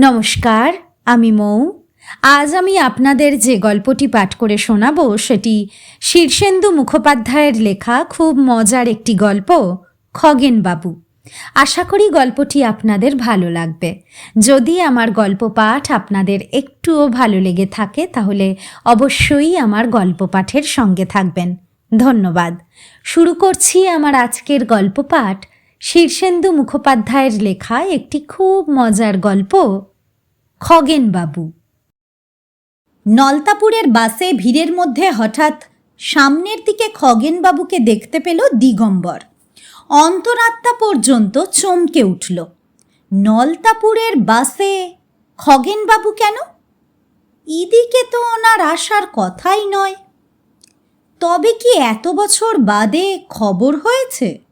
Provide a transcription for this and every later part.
নমস্কার, আমি মৌ। আজ আমি আপনাদের যে গল্পটি পাঠ করে শোনাব সেটি শীর্ষেন্দু মুখোপাধ্যায়ের লেখা খুব মজার একটি গল্প খগেনবাবু আশা করি গল্পটি আপনাদের ভালো লাগবে। যদি আমার গল্প পাঠ আপনাদের একটুও ভালো লেগে থাকে, তাহলে অবশ্যই আমার গল্প পাঠের সঙ্গে থাকবেন। ধন্যবাদ। শুরু করছি আমার আজকের গল্প পাঠ শীর্ষেন্দু মুখোপাধ্যায়ের লেখা একটি খুব মজার গল্প খগেনবাবু নলতাপুরের বাসে ভিড়ের মধ্যে হঠাৎ সামনের দিকে খগেনবাবুকে দেখতে পেল দিগম্বর। অন্তরাত্মা পর্যন্ত চমকে উঠল। নলতাপুরের বাসে খগেনবাবু কেন? ইদিকে তো ওনার আসার কথাই নয়। তবে কি এত বছর বাদে খবর হয়েছে?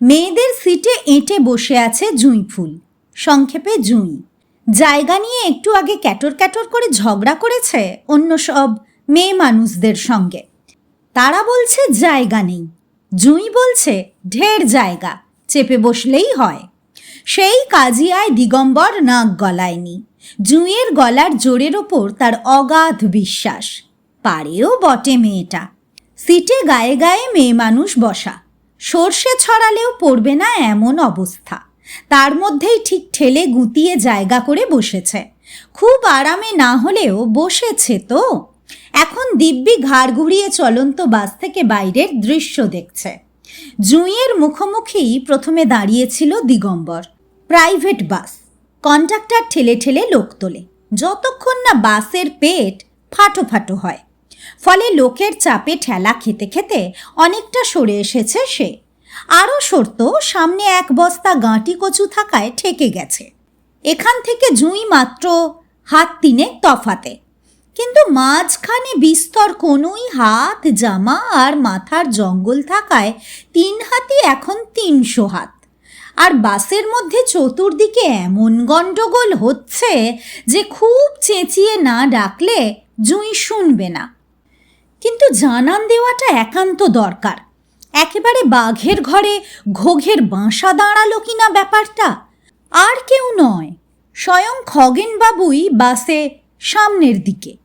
মেয়েদের সিটে এঁটে বসে আছে জুঁই ফুল। সংক্ষেপে জুঁই। জায়গা নিয়ে একটু আগে ক্যাটর ক্যাটর করে ঝগড়া করেছে অন্য সব মেয়ে মানুষদের সঙ্গে। তারা বলছে, জায়গা নেই। জুঁই বলছে, ঢের জায়গা, চেপে বসলেই হয়। সেই কাজিয়ায় দিগম্বর নাক গলায়নি। জুঁইয়ের গলার জোরের ওপর তার অগাধ বিশ্বাস। পারেও বটে মেয়েটা। সিটে গায়ে গায়ে মেয়ে মানুষ বসা। সর্ষে ছড়ালেও পড়বে না এমন অবস্থা। তার মধ্যেই ঠিক ঠেলে গুঁতিয়ে জায়গা করে বসেছে। খুব আরামে না হলেও বসেছে তো। এখন দিব্যি ঘাড় ঘুরিয়ে চলন্ত বাস থেকে বাইরের দৃশ্য দেখছে। জুঁইয়ের মুখোমুখি প্রথমে দাঁড়িয়েছিল দিগম্বর। Private bus. কন্ডাক্টর ঠেলে ঠেলে লোক তোলে। যতক্ষণ না বাসের পেট ফাটো ফাটো হয়। ফলে লোকের চাপে ঠেলা খেতে খেতে অনেকটা সরে এসেছে সে। আরও সরত, সামনে এক বস্তা গাঁটি কচু থাকায় ঠেকে গেছে। এখান থেকে জুঁই মাত্র হাত তিনে তফাতে। কিন্তু মাঝখানে বিস্তর কোনোই হাত, জামা আর মাথার জঙ্গল থাকায় তিন হাতি এখন তিনশো হাত। আর বাসের মধ্যে চতুর্দিকে এমন গণ্ডগোল হচ্ছে যে খুব চেঁচিয়ে না ডাকলে জুঁই শুনবে না। কিন্তু জানান দেওয়াটা একান্ত দরকার। একেবারে বাঘের ঘরে ঘোঘের বাসা দাঁড়াল কিনা ব্যাপারটা? আর কেউ নয়, স্বয়ং খগেনবাবুই বাসে সামনের দিকে।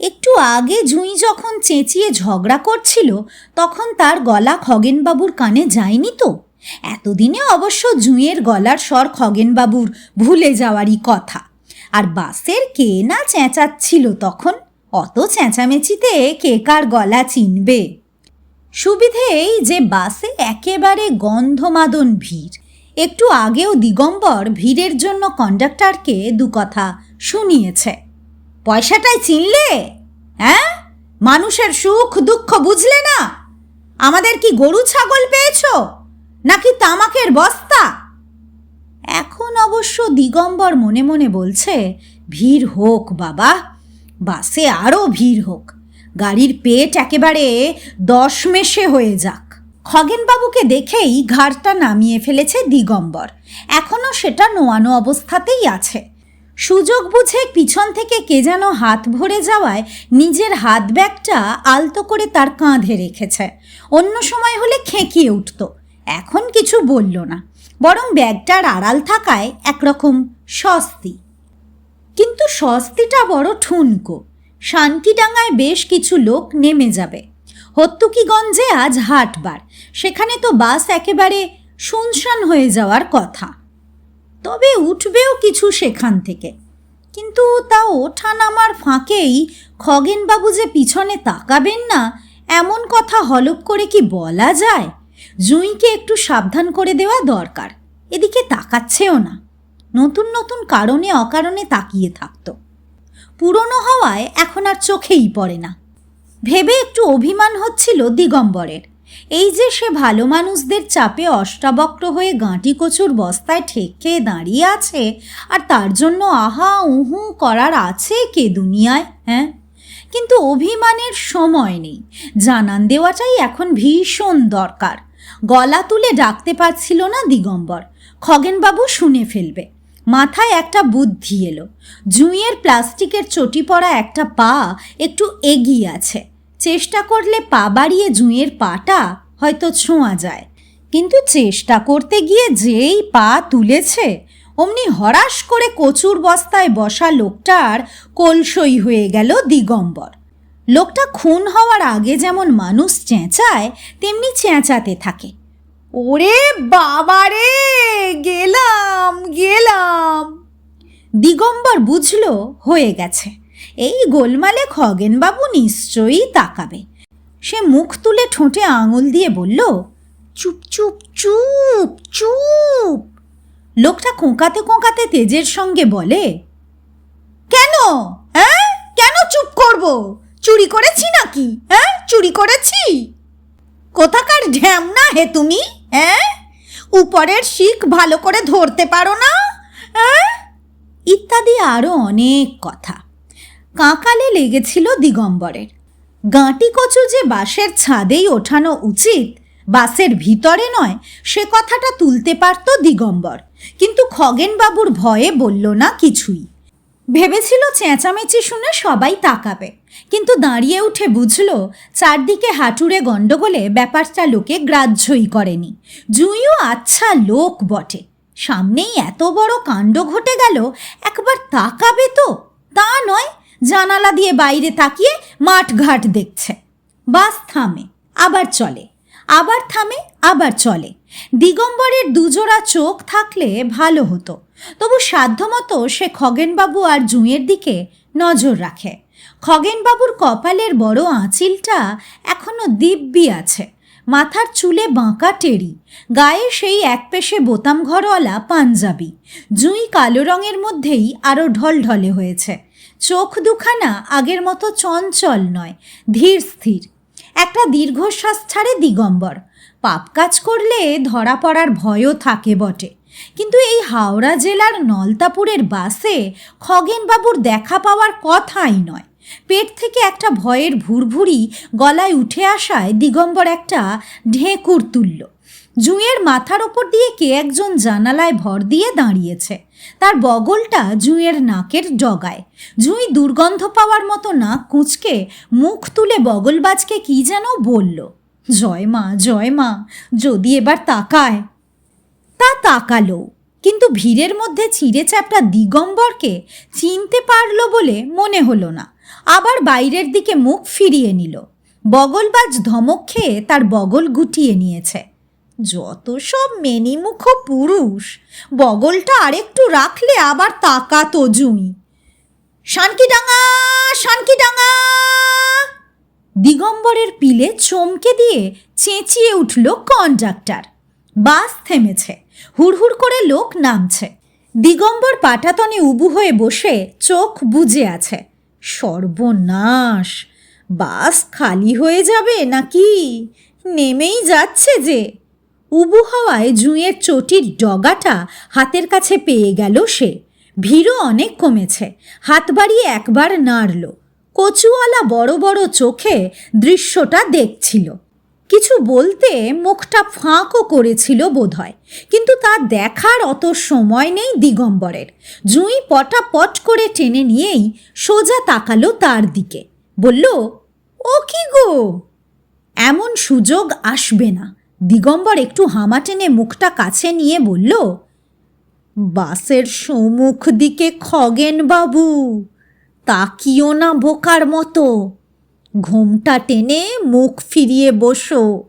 একটু আগে জুঁই যখন চেঁচিয়ে ঝগড়া করছিল, তখন তার গলা খগেনবাবুর কানে যায়নি তো? এতদিনে অবশ্য জুঁইয়ের গলার স্বর খগেনবাবুর ভুলে যাওয়ারই কথা। আর বাসের কে না চেঁচাচ্ছিল তখন? অত চেঁচামেচিতে কে কার গলা চিনবে? সুবিধেই যে বাসে একেবারে গন্ধমাদন ভিড়। একটু আগেও দিগম্বর ভিড়ের জন্য কন্ডাক্টরকে দু কথা শুনিয়েছে। পয়সাটাই চিনলে? হ্যাঁ? মানুষের সুখ দুঃখ বুঝলে না? আমাদের কি গরু ছাগল পেয়েছ? নাকি তামাকের বস্তা? এখন অবশ্য দিগম্বর মনে মনে বলছে, ভিড় হোক বাবা। বাসে আরও ভিড় হোক। গাড়ির পেট একেবারে দশ মেশে হয়ে যাক। খগেনবাবুকে দেখেই ঘাড়টা নামিয়ে ফেলেছে দিগম্বর। এখনও সেটা নোয়ানো অবস্থাতেই আছে। সুযোগ বুঝে পিছন থেকে কে যেন হাত ভরে যাওয়ায় নিজের হাত ব্যাগটা আলতো করে তার কাঁধে রেখেছে। অন্য সময় হলে খেঁকিয়ে উঠত। এখন কিছু বলল না। বরং ব্যাগটার আড়াল থাকায় একরকম স্বস্তি। কিন্তু স্বস্তিটা বড় ঠুনকো। শান্তিডাঙ্গায় বেশ কিছু লোক নেমে যাবে। হত্তুকিগঞ্জে আজ হাটবার। সেখানে তো বাস একেবারে শুনশান হয়ে যাওয়ার কথা। তবে উঠবেও কিছু সেখান থেকে। কিন্তু তা ওঠা নামার ফাঁকেই খগেনবাবু যে পিছনে তাকাবেন না, এমন কথা হলপ করে কি বলা যায়? জুঁইকে একটু সাবধান করে দেওয়া দরকার। এদিকে তাকাচ্ছেও না। নতুন নতুন কারণে অকারণে তাকিয়ে থাকতো। পুরনো হওয়ায় এখন আর চোখেই পড়ে না। ভেবে একটু অভিমান হচ্ছিল দিগম্বরের। এই যে সে ভালো মানুষদের চাপে অষ্টাবক্র হয়ে গাঁটি কচুর বস্তায় ঠেকে দাঁড়িয়ে আছে, আর তার জন্য আহা, উহু করার আছে কে দুনিয়ায় হ্যাঁ? কিন্তু অভিমানের সময় নেই। জানান দেওয়াটাই এখন ভীষণ দরকার। গলা তুলে ডাকতে পারছিল না দিগম্বর। খগেনবাবু শুনে ফেলবে। মাথায় একটা বুদ্ধি এলো। জুঁইয়ের প্লাস্টিকের চটি পড়া একটা পা একটু এগিয়ে আছে। চেষ্টা করলে পা বাড়িয়ে জুঁইয়ের পাটা হয়তো ছোঁয়া যায়। কিন্তু চেষ্টা করতে গিয়ে যেই পা তুলেছে, অমনি হরাস করে কচুর বস্তায় বসা লোকটার কলসই হয়ে গেল দিগম্বর। লোকটা খুন হওয়ার আগে যেমন মানুষ চেঁচায়, তেমনি চেঁচাতে থাকে। ওরে বাবারে গেলাম গেলাম। দিগম্বর বুঝলো, হয়ে গেছে। এই গোলমালে খগেনবাবু নিশ্চয়ই তাকাবে। সে মুখ তুলে ঠোঁটে আঙুল দিয়ে বলল, চুপ চুপ চুপ চুপ। লোকটা কোঁকাতে কোঁকাতে তেজের সঙ্গে বলে, কেন? হ্যাঁ? কেন চুপ করব? চুরি করেছি নাকি? হ্যাঁ? চুরি করেছি? কোথাকার ঢ্যাম না হে তুমি? হ্যাঁ? উপরের শিখ ভালো করে ধরতে পারো না? হ্যাঁ? ইত্যাদি আরও অনেক কথা। কাঁকালে লেগেছিল দিগম্বরের। গাঁটি কচু যে বাসের ছাদেই ওঠানো উচিত বাসের ভিতরে নয়, সে কথাটা তুলতে পারত দিগম্বর। কিন্তু খগেনবাবুর ভয়ে বলল না কিছুই। ভেবেছিল চেঁচামেচি শুনে সবাই তাকাবে। কিন্তু দাঁড়িয়ে উঠে বুঝল, চারদিকে হাঁটুরে গণ্ডগোলে ব্যাপারটা লোকে গ্রাহ্যই করেনি। জুঁইও আচ্ছা লোক বটে। সামনেই এত বড় কাণ্ড ঘটে গেল, একবার তাকাবে তো? তা নয়, জানালা দিয়ে বাইরে তাকিয়ে মাঠঘাট দেখছে। বাস থামে, আবার চলে। আবার থামে, আবার চলে। দিগম্বরের দুজোড়া চোখ থাকলে ভালো হতো। তবু সাধ্যমতো সে খগেনবাবু আর জুঁয়ের দিকে নজর রাখে। খগেনবাবুর কপালের বড় আঁচিলটা এখনও দিব্যি আছে। মাথার চুলে বাঁকা টেরি গায়ে সেই এক পেশে বোতাম ঘরওয়ালা পাঞ্জাবি, জুঁই কালো রঙের মধ্যেই আরও ঢলঢলে হয়েছে। চোখ দুখানা আগের মতো চঞ্চল নয়, ধীর স্থির। একটা দীর্ঘশ্বাস ছাড়ে দিগম্বর। পাপ কাজ করলে ধরা পড়ার ভয়ও থাকে বটে। কিন্তু এই হাওড়া জেলার নলতাপুরের বাসে খগেনবাবুর দেখা পাওয়ার কথাই নয়। পেট থেকে একটা ভয়ের ভুরভুরি গলায় উঠে আসায় দিগম্বর একটা ঢেঁকুর তুলল। জুঁয়ের মাথার ওপর দিয়ে কে একজন জানালায় ভর দিয়ে দাঁড়িয়েছে। তার বগলটা জুঁয়ের নাকের ডগায়। জুঁই দুর্গন্ধ পাওয়ার মতো নাক কুঁচকে মুখ তুলে বগলবাজকে কি যেন বলল, জয় মা জয় মা, যদি এবার তাকায়। তা তাকালো, কিন্তু ভিড়ের মধ্যে চিড়ে চ্যাপটা দিগম্বরকে চিনতে পারল বলে মনে হলো না। আবার বাইরের দিকে মুখ ফিরিয়ে নিল। বগলবাজ ধমক খেয়ে তার বগল গুটিয়ে নিয়েছে। যত সব মেনিমুখ পুরুষ, বগলটা আরেকটু রাখলে আবার তাকাতো জুঁই। শানকিডাঙ্গা শানকিডাঙ্গা দিগম্বরের পিলে চমকে দিয়ে চেঁচিয়ে উঠল কন্ডাক্টর। বাস থেমেছে। হুড়হুড় করে লোক নামছে। দিগম্বর পাটাতনে উবু হয়ে বসে চোখ বুজে আছে। সর্বনাশ। বাস খালি হয়ে যাবে নাকি? নেমেই যাচ্ছে যে। উবু হাওয়ায় জুঁয়ের চটির ডগাটা হাতের কাছে পেয়ে গেল সে। ভিড়ও অনেক কমেছে। হাত বাড়িয়ে একবার নাড়ল। কচুওয়ালা বড় বড় চোখে দৃশ্যটা দেখছিল। কিছু বলতে মুখটা ফাঁকও করেছিল বোধহয়, কিন্তু তা দেখার অত সময় নেই দিগম্বরের। জুঁই পটাপট করে টেনে নিয়েই সোজা তাকালো তার দিকে। বলল, ও কি গো? এমন সুযোগ আসবে না। দিগম্বর একটু হামা টেনে মুখটা কাছে নিয়ে বলল, বাসের সম্মুখ দিকে খগেন বাবু তাকিও না বোকার মতো। ঘোমটা টেনে মুখ ফিরিয়ে বসো।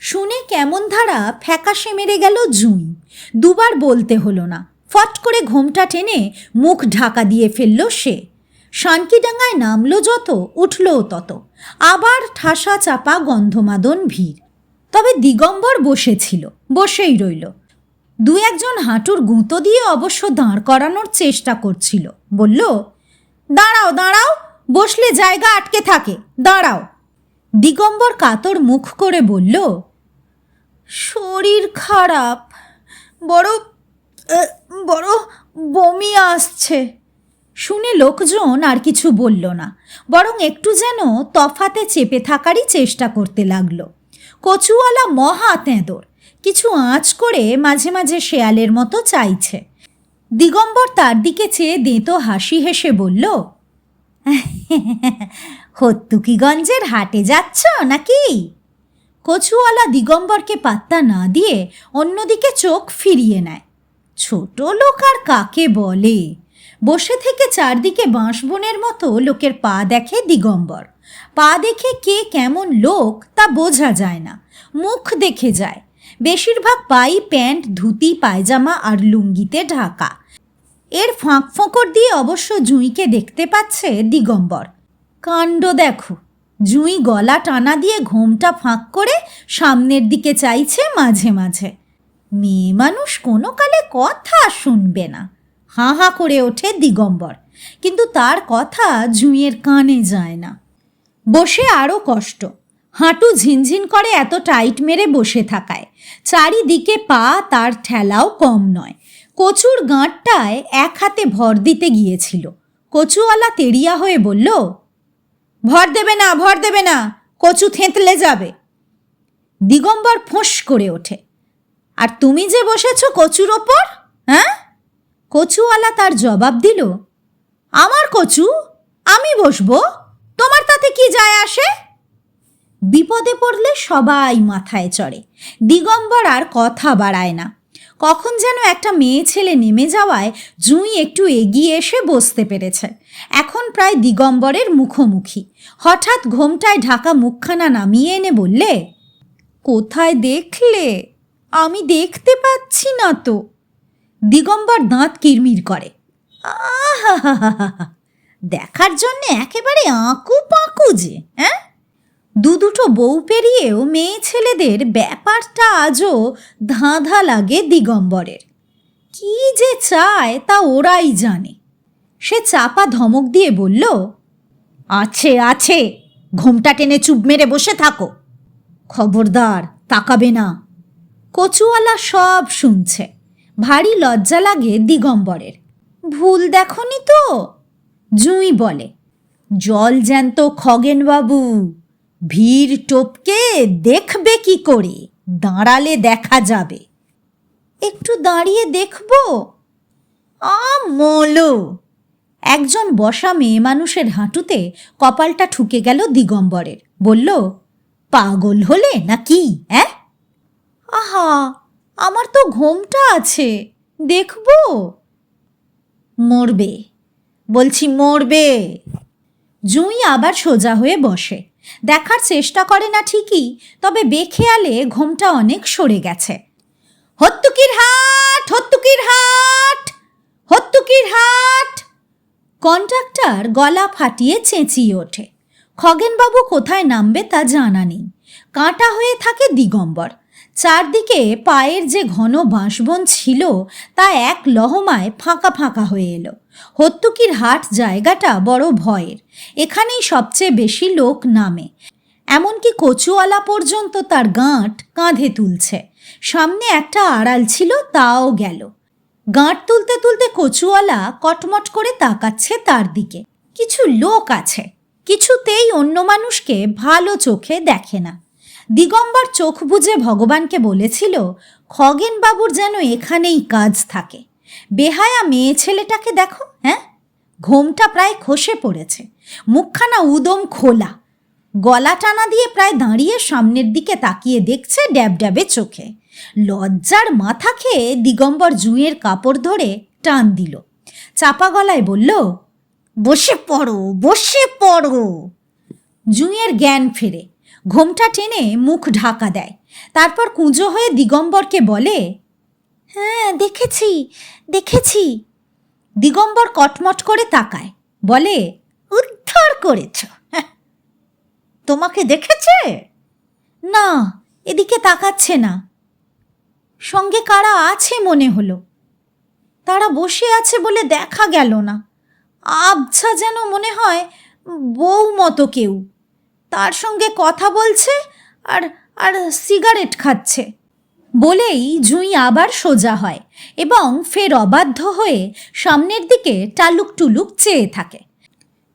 শুনে কেমন ধারা ফ্যাকাশে মেরে গেল জুঁই। দুবার বলতে হলো না। ফট করে ঘোমটা টেনে মুখ ঢাকা দিয়ে ফেলল সে। শানকিডাঙ্গায় নামলো যত উঠলও তত। আবার ঠাসা চাপা গন্ধমাদন ভিড়। তবে দিগম্বর বসেছিল, বসেই রইল। দু একজন হাঁটুর গুঁতো দিয়ে অবশ্য দাঁড় করানোর চেষ্টা করছিল। বলল, দাঁড়াও দাঁড়াও। বসলে জায়গা আটকে থাকে। দাঁড়াও। দিগম্বর কাতর মুখ করে বলল, শরীর খারাপ। বড় বড় বমি আসছে। শুনে লোকজন আর কিছু বলল না, বরং একটু যেন তফাতে চেপে থাকারই চেষ্টা করতে লাগল। কচুওয়ালা মহা তেঁদর, কিছু আঁচ করে মাঝে মাঝে শেয়ালের মতো চাইছে। দিগম্বর তার দিকে চেয়ে দেঁতো হাসি হেসে বলল হত্তুকিগঞ্জের হাটে যাচ্ছ নাকি? কচুওয়ালা দিগম্বরকে পাত্তা না দিয়ে অন্যদিকে চোখ ফিরিয়ে নেয়। ছোট লোক আর কাকে বলে? বসে থেকে চারদিকে বাঁশবনের মতো লোকের পা দেখে দিগম্বর। পা দেখে কে কেমন লোক তা বোঝা যায় না। মুখ দেখে যায়। বেশিরভাগ পাই প্যান্ট, ধুতি, পায়জামা আর লুঙ্গিতে ঢাকা। এর ফাঁক ফোঁকর দিয়ে অবশ্য জুঁইকে দেখতে পাচ্ছে দিগম্বর। কাণ্ড দেখো, জুঁই গলা টানা দিয়ে ঘোমটা ফাঁক করে সামনের দিকে চাইছে মাঝে মাঝে। মেয়ে মানুষ কোনো কালে কথা শুনবে না। হাঁ হাঁ করে ওঠে দিগম্বর, কিন্তু তার কথা জুঁইয়ের কানে যায় না। বসে আরও কষ্ট, হাঁটু ঝিনঝিন করে এত টাইট মেরে বসে থাকায়। চারিদিকে পা তার ঠেলাও কম নয়। কচুর গাঁটটায় এক হাতে ভর দিতে গিয়েছিল। কচুওয়ালা তেরিয়া হয়ে বলল, ভর দেবে না, ভর দেবে না, কচু থেঁতলে যাবে। দিগম্বর ফোঁস করে ওঠে, আর তুমি যে বসেছ কচুর ওপর হ্যাঁ? কচুওয়ালা তার জবাব দিল, আমার কচু, আমি বসবো, তোমার তাতে কি যায় আসে? বিপদে পড়লে সবাই মাথায় চড়ে, দিগম্বর আর কথা বাড়ায় না। কখন যেন একটা মেয়ে ছেলে নেমে যাওয়ায় জুঁই একটু এগিয়ে এসে বসতে পেরেছে। এখন প্রায় দিগম্বরের মুখোমুখি। হঠাৎ ঘোমটায় ঢাকা মুখখানা নামিয়ে এনে বললে, কোথায় দেখলে? আমি দেখতে পাচ্ছি না তো। দিগম্বর দাঁত কিরমির করে, আহাহাহাহা। দেখার জন্য একেবারে আঁকু পাঁকু যে হ্যাঁ? দু দুটো বউ পেরিয়েও মেয়ে ছেলেদের ব্যাপারটা আজও ধাঁধা লাগে দিগম্বরের। কি যে চায় তা ওরাই জানে। সে চাপা ধমক দিয়ে বলল, আছে আছে, ঘোমটা টেনে চুপ মেরে বসে থাকো। খবরদার, তাকাবে না। কচুওয়ালা সব শুনছে। ভারী লজ্জা লাগে দিগম্বরের। ভুল দেখনি তো? জুঁই বলে। জল জ্যান্ত খগেনবাবু। ভিড় টপকে দেখবে কি করে? দাঁড়ালে দেখা যাবে। একটু দাঁড়িয়ে দেখব? মোলো একজন বসা মেয়ে মানুষের হাঁটুতে কপালটা ঠুকে গেল দিগম্বরের। বলল, পাগল হলে না কি হ্যাঁ আহা, আমার তো ঘোমটা আছে, দেখব? মরবে। বলছি মরবে। জুঁই আবার সোজা হয়ে বসে। দেখার চেষ্টা করে না ঠিকই, তবে বেখেয়ালে ঘোমটা অনেক সরে গেছে। হত্তুকির হাট হত্তুকির হাট হত্তুকির হাট। কন্ট্রাক্টর গলা ফাটিয়ে চেঁচিয়ে ওঠে। খগেনবাবু কোথায় নামবে তা জানা নেই। কাঁটা হয়ে থাকে দিগম্বর। চারদিকে পায়ের যে ঘন বাঁশবন ছিল, তা এক লহমায় ফাঁকা ফাঁকা হয়ে এলো। হত্তুকির হাট জায়গাটা বড় ভয়ের, এখানেই সবচেয়ে বেশি লোক নামে। এমনকি কচুয়ালা পর্যন্ত তার গাঁট কাঁধে তুলছে। সামনে একটা আড়াল ছিল, তাও গেল। গাঁট তুলতে তুলতে কচুয়ালা কটমট করে তাকাচ্ছে তার দিকে। কিছু লোক আছে, কিছুতেই অন্য মানুষকে ভালো চোখে দেখে না। দিগম্বর চোখ বুজে ভগবানকে বলেছিল, খগেনবাবুর যেন এখানেই কাজ থাকে। বেহায়া মেয়ে ছেলেটাকে দেখো হ্যাঁ? ঘোমটা প্রায় খসে পড়েছে, মুখখানা উদম খোলা। গলা টানা দিয়ে প্রায় দাঁড়িয়ে সামনের দিকে তাকিয়ে দেখছে ড্যাব ড্যাবে চোখে। লজ্জার মাথা খেয়ে দিগম্বর জুঁয়ের কাপড় ধরে টান দিল। চাপা গলায় বলল, বসে পড়ো বসে পড়ো। জুঁয়ের জ্ঞান ফেরে। ঘোমটা টেনে মুখ ঢাকা দেয়। তারপর কুঁজো হয়ে দিগম্বরকে বলে হ্যাঁ দেখেছি দেখেছি। দিগম্বর কটমট করে তাকায়, বলে, উদ্ধার করেছ। তোমাকে দেখেছে? না, এদিকে তাকাচ্ছে না। সঙ্গে কারা আছে মনে হলো? তারা বসে আছে বলে দেখা গেল না। আবছা যেন মনে হয় বউ মতো কেউ। তার সঙ্গে কথা বলছে আর আর সিগারেট খাচ্ছে। বলেই জুঁই আবার সোজা হয় এবং ফের অবাধ্য হয়ে সামনের দিকে টালুক টুলুক চেয়ে থাকে।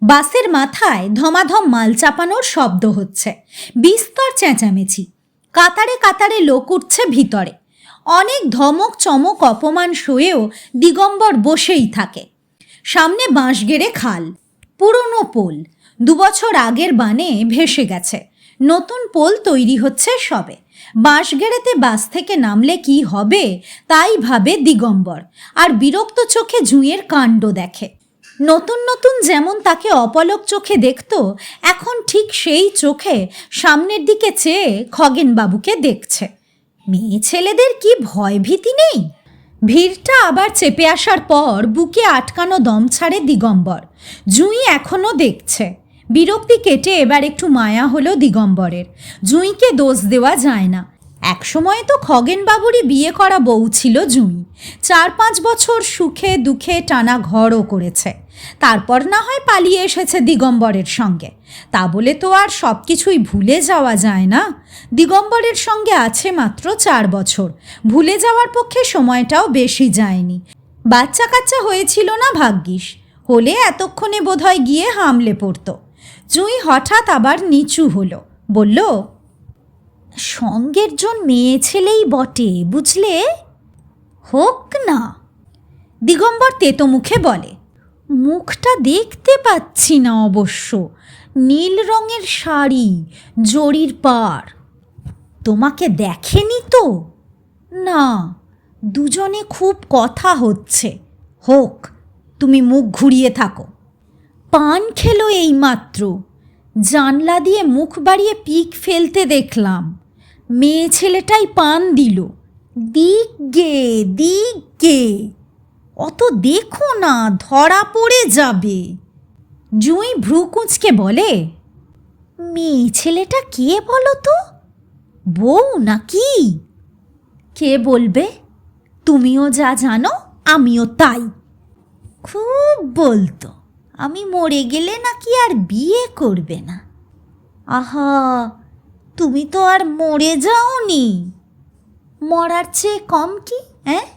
বাসের মাথায় ধমাধম মাল চাপানোর শব্দ হচ্ছে। বিস্তর চেঁচামেচি। কাতারে কাতারে লোক উঠছে ভিতরে। অনেক ধমক, চমক, অপমান সয়েও দিগম্বর বসেই থাকে। সামনে বাঁশগেড়ে খাল, পুরনো পোল দুবছর আগের বানে ভেসে গেছে। নতুন পোল তৈরি হচ্ছে সবে। বাঁশ বাঁশগেড়েতে বাস থেকে নামলে কি হবে, তাই ভাবে দিগম্বর। আর বিরক্ত চোখে জুঁয়ের কাণ্ড দেখে। নতুন নতুন যেমন তাকে অপলক চোখে দেখত, এখন ঠিক সেই চোখে সামনের দিকে চেয়ে খগেনবাবুকে দেখছে। মেয়ে ছেলেদের কি ভয় ভীতি নেই? ভিড়টা আবার চেপে আসার পর বুকে আটকানো দম ছাড়ে দিগম্বর। জুঁই এখনও দেখছে। বিরক্তি কেটে এবার একটু মায়া হলো দিগম্বরের। জুঁইকে দোষ দেওয়া যায় না। এক একসময় তো খগেনবাবুরই বিয়ে করা বউ ছিল জুঁই। চার পাঁচ বছর সুখে দুঃখে টানা ঘরও করেছে। তারপর না হয় পালিয়ে এসেছে দিগম্বরের সঙ্গে। তা বলে তো আর সব কিছুই ভুলে যাওয়া যায় না? দিগম্বরের সঙ্গে আছে মাত্র চার বছর। ভুলে যাওয়ার পক্ষে সময়টাও বেশি যায়নি। বাচ্চা কাচ্চা হয়েছিল না ভাগ্যিস। হলে এতক্ষণে বোধহয় গিয়ে হামলে পড়তো। জুঁই হঠাৎ আবার নিচু হলো। বলল, সঙ্গের জন মেয়ে ছেলেই বটে, বুঝলে? হোক না। দিগম্বর তেতো মুখে বলে, মুখটা দেখতে পাচ্ছি না অবশ্য। নীল রঙের শাড়ি, জরির পার তোমাকে দেখেনি তো? না, দুজনে খুব কথা হচ্ছে। হোক, তুমি মুখ ঘুরিয়ে থাকো। পান খেলো এইমাত্র। জানলা দিয়ে মুখ বাড়িয়ে পিক ফেলতে দেখলাম। মেয়ে ছেলেটাই পান দিল। দিক গে দিক গে অত দেখো না, ধরা পড়ে যাবে। জুঁই ভ্রু কুঁচকে বলে, মেয়ে ছেলেটা কে বলো তো? বউ নাকি? কে বলবে? তুমিও যা জানো, আমিও তাই। খুব বলতো। আমি মরে গেলে নাকি আর বিয়ে করবে না। আহা, তুমি তো আর মরে যাওনি। মরার চেয়ে কম কি হ্যাঁ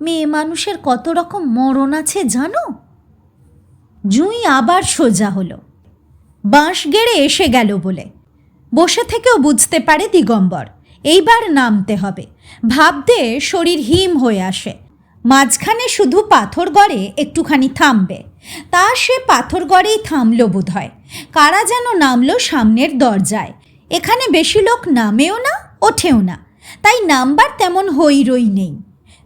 মেয়ে মানুষের কত রকম মরণ আছে জানো? জুঁই আবার সোজা হলো। বাঁশ গেড়ে এসে গেল বলে। বসে থেকেও বুঝতে পারে দিগম্বর, এইবার নামতে হবে। ভাবতে শরীর হিম হয়ে আসে। মাঝখানে শুধু পাথর গড়ে একটুখানি থামবে। তা সে পাথর গড়েই থামল বোধ হয় কারা যেন নামলো সামনের দরজায়। এখানে বেশি লোক নামেও না, ওঠেও না। তাই নামবার তেমন হইরই নেই।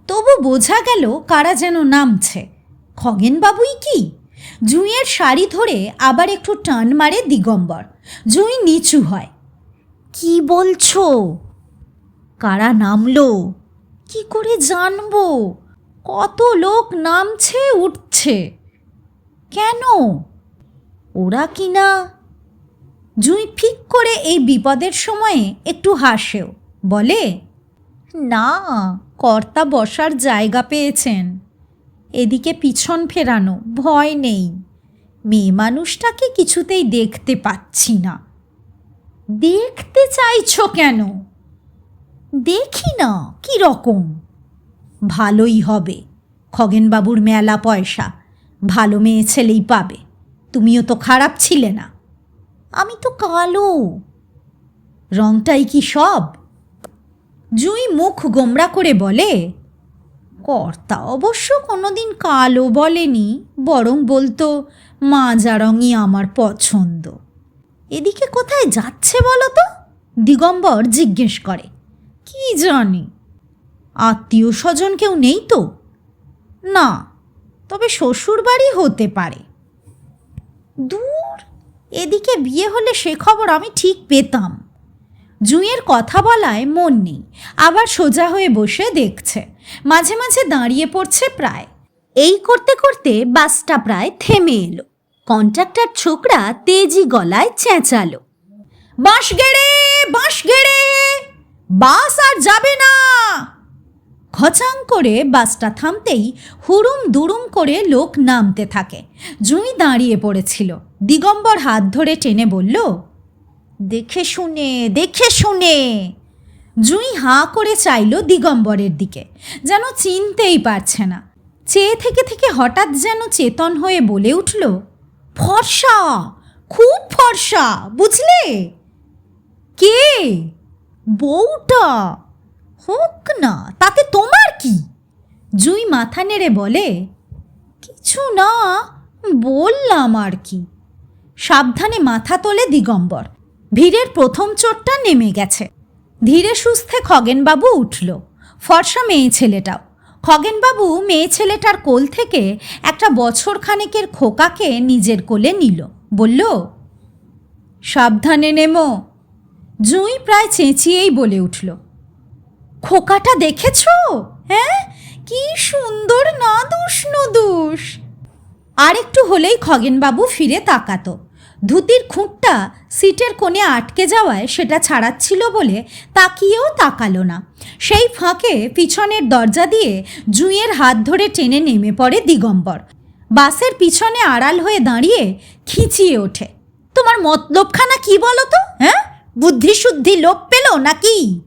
তবু বোঝা গেল কারা যেন নামছে। খগেনবাবুই কি? জুঁইয়ের শাড়ি ধরে আবার একটু টান মারে দিগম্বর। জুঁই নিচু হয়। কি বলছো? কারা নামলো? কি করে জানব? কত লোক নামছে, উঠছে? কেন? ওরা কি না জুঁই ফিক করে এই বিপদের সময়ে একটু হাসেও, বলে, না, কর্তা বসার জায়গা পেয়েছেন। এদিকে পিছন ফেরানো ভয় নেই। মেয়ে মানুষটাকে কিছুতেই দেখতে পাচ্ছি না। দেখতে চাইছো কেন? দেখি না, কি রকম? ভালোই হবে। খগেনবাবুর মেলা পয়সা ভালো মেয়ে ছেলেই পাবে। তুমিও তো খারাপ ছিলে না। আমি তো কালো। রংটাই কি সব? জুঁই মুখ গোমরা করে বলে, কর্তা অবশ্য কোনোদিন কালো বলেনি, বরং বলতো মাজা রঙই আমার পছন্দ। এদিকে কোথায় যাচ্ছে বলো তো? দিগম্বর জিজ্ঞেস করে, কি জানি? আত্মীয় স্বজন কেউ নেই তো? না তবে শ্বশুর বাড়ি হতে পারে। দূর, এদিকে বিয়ে হলে সে খবর আমি ঠিক পেতাম। জুঁয়ের কথা বলায় মন নেই, আবার সোজা হয়ে বসে দেখছে। মাঝে মাঝে দাঁড়িয়ে পড়ছে প্রায়। এই করতে করতে বাসটা প্রায় থেমে এলো। কন্ট্রাক্টর ছোকরা তেজি গলায় চেঁচালো। বাঁশ গেড়ে বাঁশ গেড়ে! বাস আর যাবে না! খচাং করে বাসটা থামতেই হুড়ুম দুরুম করে লোক নামতে থাকে। জুঁই দাঁড়িয়ে পড়েছিল। দিগম্বর হাত ধরে টেনে বলল, দেখে শুনে দেখে শুনে। জুঁই হাঁ করে চাইল দিগম্বরের দিকে, যেন চিনতেই পারছে না। চেয়ে থেকে থেকে হঠাৎ যেন চেতন হয়ে বলে উঠল, ফর্সা, খুব ফর্সা, বুঝলে? কে? বউটা। হোক না, তাতে তোমার কি? জুই মাথা নেড়ে বলে, কিছু না, বললাম আর কি। সাবধানে মাথা তোলে দিগম্বর। ভিড়ের প্রথম চোটটা নেমে গেছে। ধীরে সুস্থে খগেনবাবু উঠল। ফর্সা মেয়ে ছেলেটাও। খগেনবাবু মেয়ে ছেলেটার কোল থেকে একটা বছর খানেকের খোকাকে নিজের কোলে নিল। বলল, সাবধানে নেমো। জুঁই প্রায় চেঁচিয়েই বলে উঠল খোকাটা দেখেছ? হ্যাঁ? কি সুন্দর না দুষ নদুষ আর একটু হলেই খগেনবাবু ফিরে তাকাতো। ধুতির খুঁটটা সিটের কোণে আটকে যাওয়ায় সেটা ছাড়াচ্ছিল বলে তাকিয়েও তাকালো না। সেই ফাঁকে পিছনের দরজা দিয়ে জুঁইয়ের হাত ধরে টেনে নেমে পড়ে দিগম্বর। বাসের পিছনে আড়াল হয়ে দাঁড়িয়ে খিচিয়ে ওঠে। তোমার মতলবখানা কি বলো তো? হ্যাঁ? বুদ্ধিশুদ্ধি লোক পেল নাকি?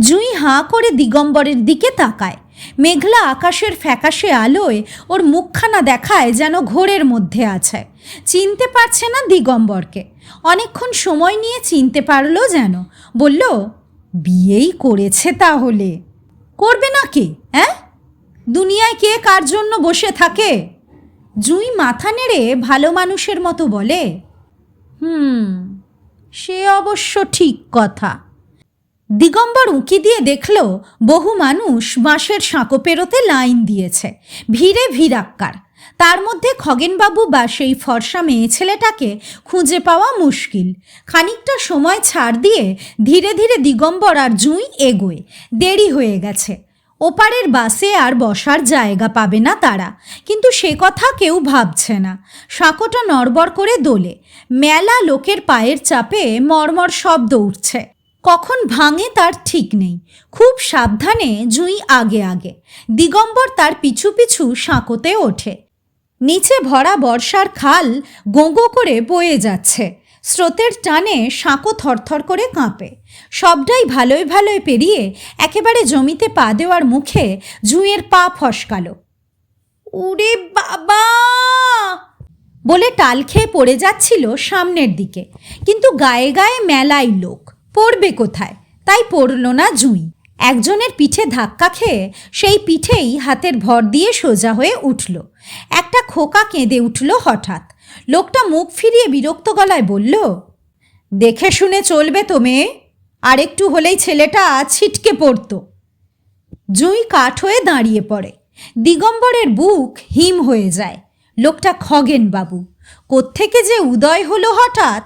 জুঁই হাঁ করে দিগম্বরের দিকে তাকায়। মেঘলা আকাশের ফ্যাকাশে আলোয় ওর মুখখানা দেখায় যেন ঘোরের মধ্যে আছে। চিনতে পারছে না দিগম্বরকে। অনেকক্ষণ সময় নিয়ে চিনতে পারল যেন। বলল, বিয়েই করেছে তাহলে। করবে না কে হ্যাঁ দুনিয়ায় কে কার জন্য বসে থাকে? জুঁই মাথা নেড়ে ভালো মানুষের মতো বলে, হুম, সে অবশ্য ঠিক কথা। দিগম্বর উঁকি দিয়ে দেখল বহু মানুষ বাঁশের সাঁকো পেরোতে লাইন দিয়েছে। ভিড়ে ভিড়াক্কার। তার মধ্যে খগেনবাবু বা সেই ফর্সা মেয়ে ছেলেটাকে খুঁজে পাওয়া মুশকিল। খানিকটা সময় ছাড় দিয়ে ধীরে ধীরে দিগম্বর আর জুঁই এগোয়। দেরি হয়ে গেছে। ওপারের বাসে আর বসার জায়গা পাবে না তারা। কিন্তু সে কথা কেউ ভাবছে না। সাঁকোটা নড়বড় করে দোলে। মেলা লোকের পায়ের চাপে মর্মর শব্দ উঠছে। কখন ভাঙে তার ঠিক নেই। খুব সাবধানে জুঁই আগে আগে। দিগম্বর তার পিছু পিছু সাঁকোতে ওঠে। নিচে ভরা বর্ষার খাল গোঁগো করে বয়ে যাচ্ছে। স্রোতের টানে সাঁকো থরথর করে কাঁপে। সবটাই ভালোই ভালোই পেরিয়ে একেবারে জমিতে পা দেওয়ার মুখে জুঁয়ের পা ফসকালো। উরে বাবা! বলে টাল খেয়ে পড়ে যাচ্ছিল সামনের দিকে। কিন্তু গায়ে গায়ে মেলাই লোক। পড়বে কোথায়? তাই পড়ল না জুঁই। একজনের পিঠে ধাক্কা খেয়ে সেই পিঠেই হাতের ভর দিয়ে সোজা হয়ে উঠল। একটা খোকা কেঁদে উঠল হঠাৎ। লোকটা মুখ ফিরিয়ে বিরক্ত গলায় বলল, দেখে শুনে চলবে তো মেয়ে। আর একটু হলেই ছেলেটা ছিটকে পড়তো। জুঁই কাঠ হয়ে দাঁড়িয়ে পড়ে। দিগম্বরের বুক হিম হয়ে যায়। লোকটা খগেন বাবু কোত্থেকে যে উদয় হলো হঠাৎ,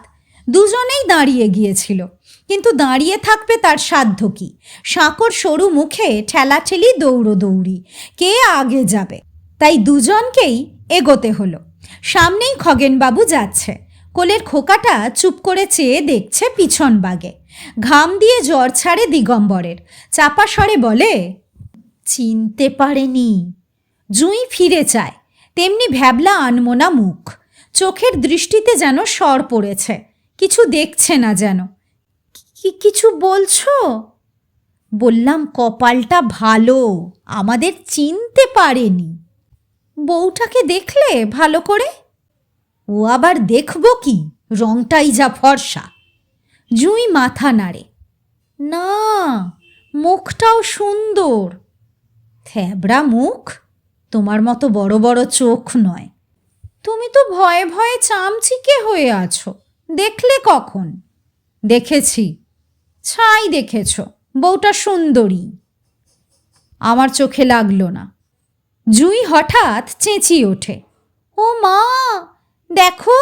দুজনেই দাঁড়িয়ে গিয়েছিল। কিন্তু দাঁড়িয়ে থাকবে তার সাধ্য কি? সাঁকর সরু মুখে ঠেলাঠেলি দৌড়ো দৌড়ি। কে আগে যাবে? তাই দুজনকেই এগোতে হলো। সামনেই খগেনবাবু যাচ্ছে। কোলের খোকাটা চুপ করে চেয়ে দেখছে পিছন বাগে। ঘাম দিয়ে জ্বর ছাড়ে দিগম্বরের। চাপা স্বরে বলে, চিনতে পারেনি। জুঁই ফিরে চায়। তেমনি ভ্যাবলা আনমোনা মুখ। চোখের দৃষ্টিতে যেন স্বর পড়েছে। কিছু দেখছে না যেন। কি কিছু বলছো? বললাম, কপালটা ভালো, আমাদের চিনতে পারেনি। বউটাকে দেখলে ভালো করে? ও আবার দেখব কি? রংটাই যা ফর্সা। জুঁই মাথা নাড়ে। না, মুখটাও সুন্দর। থ্যাবড়া মুখ? তোমার মতো বড় বড় চোখ নয়। তুমি তো ভয়ে ভয়ে চামচিকে হয়ে আছো। দেখলে কখন? দেখেছি। ছাই দেখেছ, বউটা সুন্দরী। আমার চোখে লাগল না। জুঁই হঠাৎ চেঁচিয়ে ওঠে। ও মা, দেখো,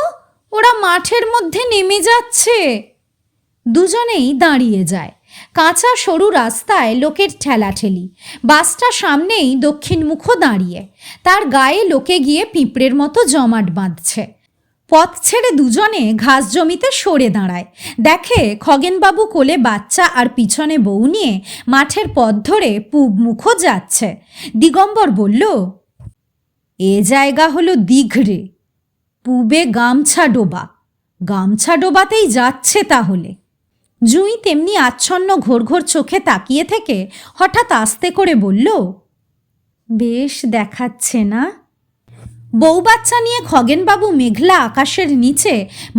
ওরা মাঠের মধ্যে নেমে যাচ্ছে। দুজনেই দাঁড়িয়ে যায়। কাঁচা সরু রাস্তায় লোকের ঠেলাঠেলি। বাসটা সামনেই দক্ষিণমুখো দাঁড়িয়ে। তার গায়ে লোকে গিয়ে পিঁপড়ের মতো জমাট বাঁধছে। পথ ছেড়ে দুজনে ঘাস জমিতে সরে দাঁড়ায়। দেখে খগেনবাবু কোলে বাচ্চা আর পিছনে বউ নিয়ে মাঠের পথ ধরে পূব মুখো যাচ্ছে। দিগম্বর বলল, এ জায়গা হলো দিঘরে। পূবে গামছা ডোবা। গামছা ডোবাতেই যাচ্ছে তাহলে। জুঁই তেমনি আচ্ছন্ন ঘোর ঘোর চোখে তাকিয়ে থেকে হঠাৎ আস্তে করে বলল, বেশ দেখাচ্ছে না? বউ বাচ্চা নিয়ে খগেনবাবু মেঘলা আকাশের নিচে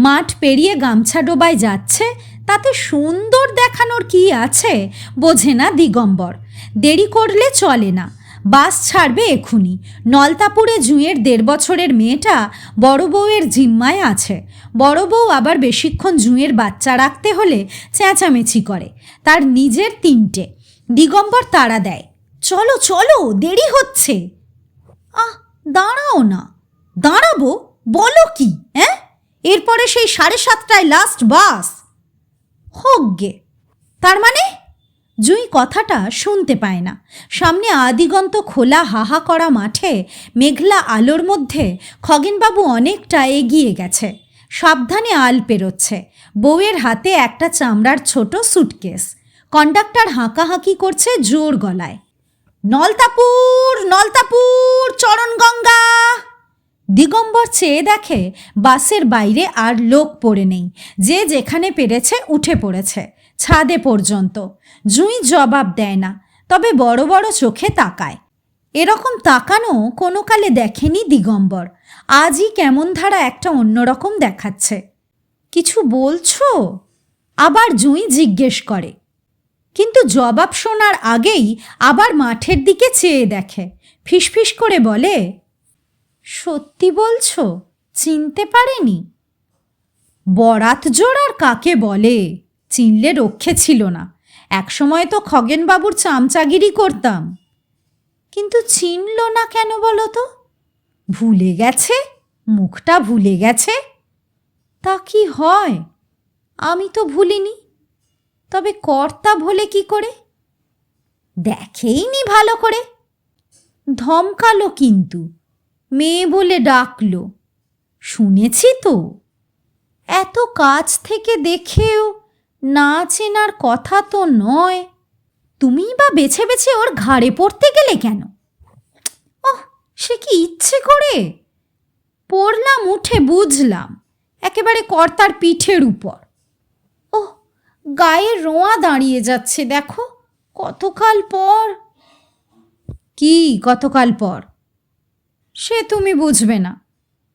মাঠ পেরিয়ে গামছা ডোবায় যাচ্ছে, তাতে সুন্দর দেখানোর কি আছে বোঝে না দিগম্বর। দেরি করলে চলে না, বাস ছাড়বে এখুনি। নলতাপুরে জুঁয়ের দেড় বছরের মেয়েটা বড় বউয়ের জিম্মায় আছে। বড় বউ আবার বেশিক্ষণ জুঁয়ের বাচ্চা রাখতে হলে চেঁচামেচি করে, তার নিজের তিনটে। দিগম্বর তাড়া দেয়, চলো চলো, দেরি হচ্ছে। আহ দাঁড়াও না। দাঁড়াবো, বলো কি হ্যাঁ? এরপরে সেই সাড়ে সাতটায় লাস্ট বাস হোক গে তার মানে? জুই কথাটা শুনতে পায় না। সামনে আদিগন্ত খোলা হাহা করা মাঠে মেঘলা আলোর মধ্যে খগেনবাবু অনেকটা এগিয়ে গেছে। সাবধানে আল পেরোচ্ছে। বউয়ের হাতে একটা চামড়ার ছোট সুটকেস কন্ডাক্টর হাঁকাহাঁকি করছে জোর গলায়। নলতাপুর নলতাপুর, চরণগঙ্গা। দিগম্বর চেয়ে দেখে বাসের বাইরে আর লোক পড়ে নেই। যে যেখানে পেরেছে উঠে পড়েছে, ছাদে পর্যন্ত। জুঁই জবাব দেয় না, তবে বড় বড় চোখে তাকায়। এরকম তাকানো কোনো কালে দেখেনি দিগম্বর। আজই কেমন ধারা একটা অন্যরকম দেখাচ্ছে। কিছু বলছো? আবার জুঁই জিজ্ঞেস করে। কিন্তু জবাব শোনার আগেই আবার মাঠের দিকে চেয়ে দেখে। ফিসফিস করে বলে, সত্যি বলছো? চিনতে পারেনি? বরাত জোড়ার কাকে বলে, চিনলে রক্ষে ছিল না। একসময় তো খগেনবাবুর চামচাগিরি করতাম। কিন্তু চিনল না কেন বলো তো? ভুলে গেছে? মুখটা ভুলে গেছে? তা কি হয়? আমি তো ভুলিনি। তবে কর্তা ভোলে কি করে? দেখেইনি ভালো করে। ধমকালো কিন্তু, মেয়ে বলে ডাকলো। শুনেছি তো। এত কাছ থেকে দেখেও না চেনার কথা তো নয়। তুমিই বা বেছে বেছে ওর ঘাড়ে পড়তে গেলে কেন? ওহ, সে কি ইচ্ছে করে? পড়লাম, উঠে বুঝলাম, একেবারে কর্তার পিঠের উপর। গায়ে রোঁয়া দাঁড়িয়ে যাচ্ছে, দেখো। কতকাল পর? কি কতকাল পর? সে তুমি বুঝবে না।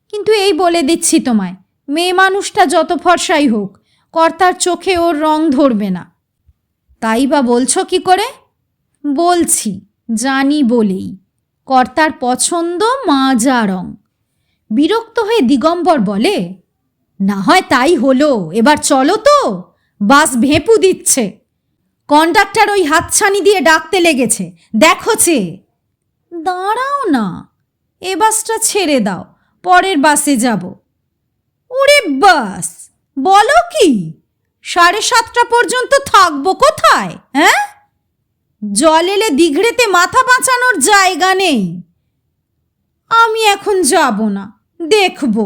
কিন্তু এই বলে দিচ্ছি তোমায়, মেয়ে মানুষটা যত ফর্সাই হোক, কর্তার চোখে ওর রং ধরবে না। তাই বা বলছো কি করে? বলছি, জানি বলেই। কর্তার পছন্দ মাজা রং। বিরক্ত হয়ে দিগম্বর বলে, না হয় তাই হলো, এবার চলো তো। বাস ভেঁপু দিচ্ছে। কন্ডাক্টর ওই হাতছানি দিয়ে ডাকতে লেগেছে। দেখো চেয়ে দাঁড়াও না, এ বাসটা ছেড়ে দাও, পরের বাসে যাব। ওরে বাস, বলো কি, সাড়ে সাতটা পর্যন্ত থাকব কোথায় হ্যাঁ? জল এলে দিঘড়েতে মাথা বাঁচানোর জায়গা নেই। আমি এখন যাব না, দেখব।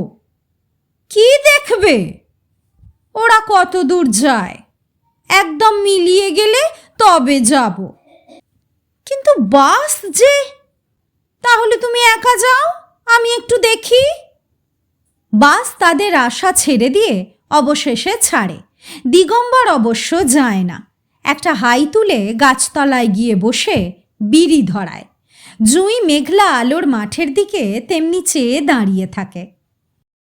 কি দেখবে? ওরা কত দূর যায়। একদম মিলিয়ে গেলে তবে যাব। কিন্তু বাস যে, তাহলে তুমি একা যাও, আমি একটু দেখি। বাস তাদের আশা ছেড়ে দিয়ে অবশেষে ছাড়ে। দিগম্বর অবশ্য যায় না। একটা হাই তুলে গাছতলায় গিয়ে বসে বিড়ি ধরায়। জুঁই মেঘলা আলোর মাঠের দিকে তেমনি চেয়ে দাঁড়িয়ে থাকে।